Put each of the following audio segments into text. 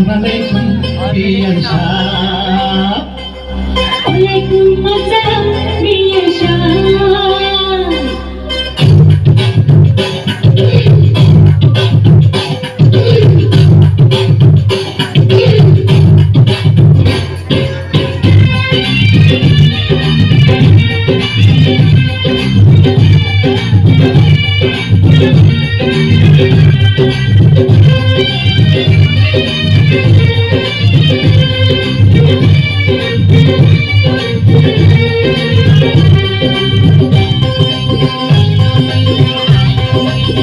Assalamualaikum, dear Shah. Waalaikumsalam.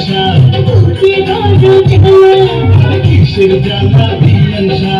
আশা কিসের জানা দিয়াশা